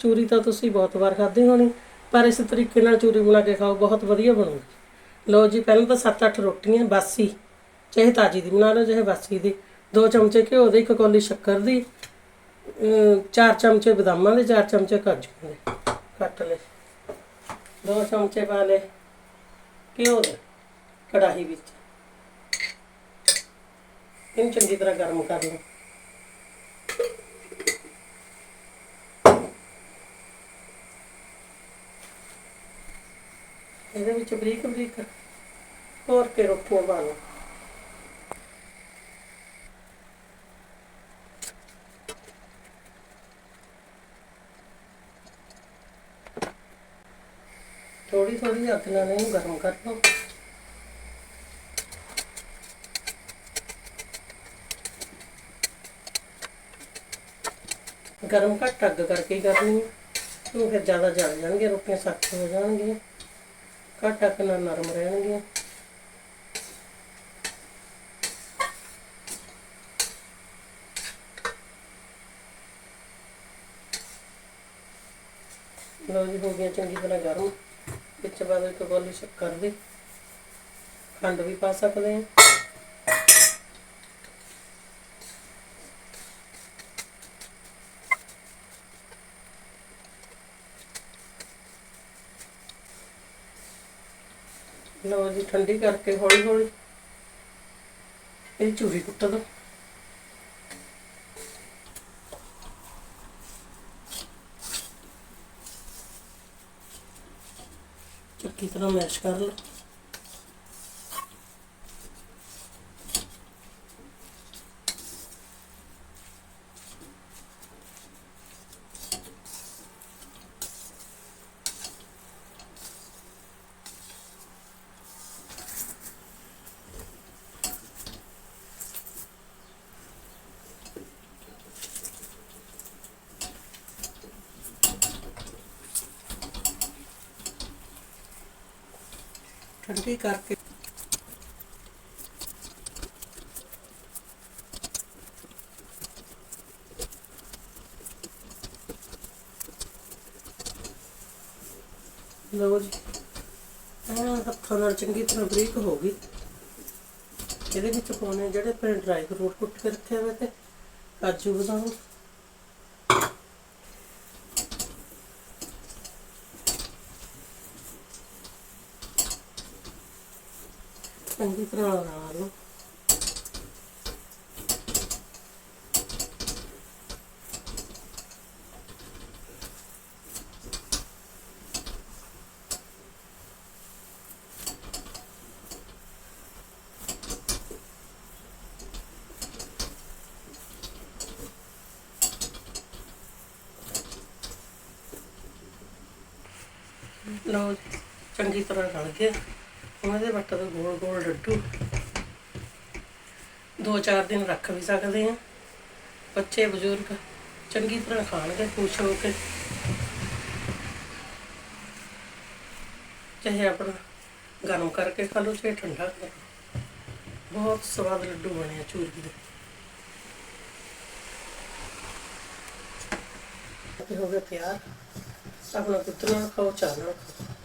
ਚੂਰੀ ਤਾਂ ਤੁਸੀਂ ਬਹੁਤ ਵਾਰ ਖਾਧੀ ਹੋਣੀ, ਪਰ ਇਸ ਤਰੀਕੇ ਨਾਲ ਚੂਰੀ ਬਣਾ ਕੇ ਖਾਓ, ਬਹੁਤ ਵਧੀਆ ਬਣੂਗੀ। ਲਓ ਜੀ, ਪਹਿਲਾਂ ਤਾਂ 7-8 ਰੋਟੀਆਂ, ਬਾਸੀ, ਚਾਹੇ ਤਾਜੀ ਦੀ ਬਣਾ ਲਓ, ਚਾਹੇ ਬਾਸੀ ਦੀ। ਦੋ ਚਮਚੇ ਘਿਓ ਦੇ, ਇੱਕ ਕੌਲੀ ਸ਼ੱਕਰ ਦੀ ਚਾਰ ਚਮਚੇ ਬਦਾਮਾਂ ਦੇ, ਚਾਰ ਚਮਚੇ ਕਾਜੂ ਦੇ। ਕੱਟ ਲਏ। ਦੋ ਚਮਚੇ ਪਾ ਲਏ ਘਿਓ ਦੇ, ਕੜਾਹੀ ਵਿੱਚ। ਇਹਨੂੰ ਚੰਗੀ ਤਰ੍ਹਾਂ ਗਰਮ ਕਰ ਲਓ। ਇਹਦੇ ਵਿੱਚ ਬਰੀਕ ਬਰੀਕ ਹੋਰ ਕੇ ਰੋਟੀਆਂ ਪਾ ਲਓ ਥੋੜੀ ਥੋੜੀ ਅੱਗ ਨਾਲ ਇਹਨੂੰ ਗਰਮ ਕਰ ਲਓ। ਗਰਮ ਘੱਟ ਅੱਗ ਕਰਕੇ ਹੀ ਕਰਨੀ ਹੈ। ਉਹ ਫਿਰ ਜ਼ਿਆਦਾ ਜਲ ਜਾਣਗੇ ਰੋਟੀਆਂ ਸਖਤ ਹੋ ਜਾਣਗੀਆਂ। ਘੱਟ ਅੱਗ ਨਾਲ ਨਰਮ ਰਹਿਣਗੀਆਂ ਲਓ ਜੀ, ਹੋ ਗਿਆ ਚੰਗੀ ਤਰ੍ਹਾਂ ਗਰਮ। ਵਿੱਚ ਬਾਅਦ ਇੱਕ ਗੋਲੀ ਸ਼ੱਕਰ ਦੀ ਖੰਡ ਵੀ ਪਾ ਸਕਦੇ ਹਾਂ। ਲਓ ਜੀ, ਠੰਡੀ ਕਰਕੇ ਹੌਲੀ ਹੌਲੀ ਇਹ ਚੂਰੀ ਕੁੱਟ ਦੋ। ਚੰਗੀ ਤਰ੍ਹਾਂ ਮੈਸ਼ ਕਰ ਲਓ। ਠੰਡੀ ਕਰਕੇ। ਲਓ ਜੀ, ਇਹ ਹੱਥਾਂ ਨਾਲ ਚੰਗੀ ਤਰ੍ਹਾਂ ਬਰੀਕ ਹੋ ਗਈ। ਇਹਦੇ ਵਿੱਚ ਪਾਉਣੇ ਜਿਹੜੇ ਆਪਣੇ ਡਰਾਈ ਫਰੂਟ ਕੁੱਟ ਕੇ ਰੱਖਿਆ ਹੋਏ ਤੇ ਕਾਜੂ ਬਦਾਮ। ਚੰਗੀ ਤਰ੍ਹਾਂ ਰਲਾ ਚੰਗੀ ਤਰ੍ਹਾਂ ਰਲ ਗਿਆ। ਉਹਨਾਂ ਦੇ ਵੱਟ ਤੋਂ ਗੋਲ ਗੋਲ ਲੱਡੂ। ਦੋ ਚਾਰ ਦਿਨ ਰੱਖ ਵੀ ਸਕਦੇ ਆ ਬੱਚੇ, ਬਜ਼ੁਰਗ ਚੰਗੀ ਤਰ੍ਹਾਂ ਖਾਣਗੇ, ਖੁਸ਼ ਹੋ ਕੇ। ਚਾਹੇ ਆਪਣਾ ਗਰਮ ਕਰਕੇ ਖਾ ਲਓ, ਚਾਹੇ ਠੰਡਾ ਕਰ ਬਹੁਤ ਸਵਾਦ ਲੱਡੂ ਬਣੇ ਆ ਚੂਰੀ ਦੇ। ਹੋ ਗਿਆ ਤਿਆਰ। ਆਪਣਾ ਪੁੱਤਰ ਨਾਲ ਖਾਓ, ਚਾਹ ਨਾਲ ਖਾਓ।